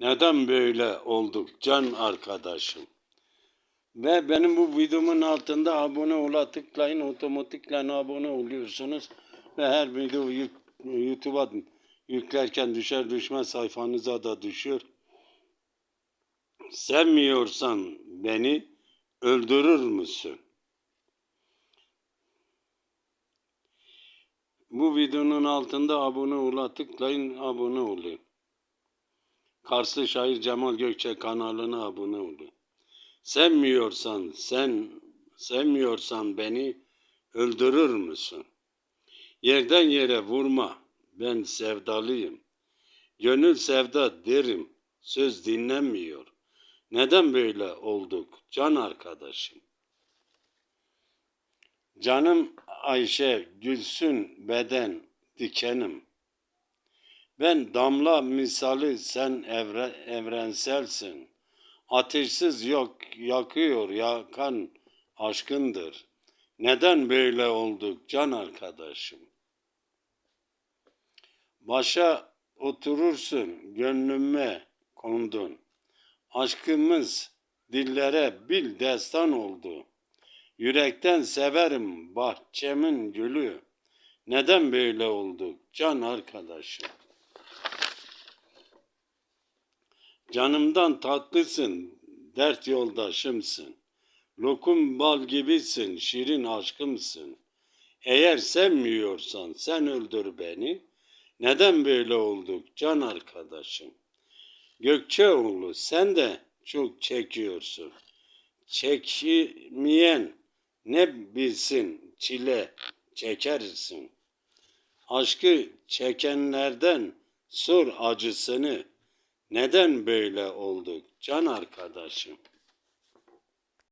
Neden böyle olduk can arkadaşım? Ve benim bu videomun altında abone ola tıklayın otomatikle abone oluyorsunuz. Ve her video YouTube'a yüklerken düşer düşmez sayfanıza da düşüyor. Sevmiyorsan beni öldürür müsün? Bu videonun altında abone ola tıklayın abone olun. Karslı şair Cemal Gökçe kanalına abone olun. Sevmiyorsan sen sevmiyorsan beni öldürür müsün? Yerden yere vurma. Ben sevdalıyım. Gönül sevda derim. Söz dinlemiyor. Neden böyle olduk can arkadaşım? Canım Ayşe gülsün beden dikenim. Ben damla misali sen evre, evrenselsin. Ateşsiz yok yakıyor yakan aşkındır. Neden böyle olduk can arkadaşım? Başa oturursun gönlüme kondun. Aşkımız dillere bil destan oldu. Yürekten severim bahçemin gülü. Neden böyle olduk can arkadaşım? Canımdan tatlısın, dert yoldaşımsın. Lokum bal gibisin, şirin aşkımsın. Eğer sevmiyorsan sen öldür beni. Neden böyle olduk can arkadaşım? Gökçeoğlu sen de çok çekiyorsun. Çekmeyen ne bilsin çile çekersin. Aşkı çekenlerden sor acısını. Neden böyle olduk can arkadaşım?